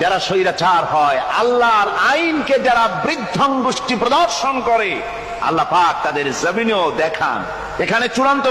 যারা স্বৈরাচার হয়, আল্লাহর আইনকে যারা বৃদ্ধঙ্গুষ্টি প্রদর্শন করে, আল্লাহ পাক তাদের জমিনেও দেখান। এখানে চূড়ান্ত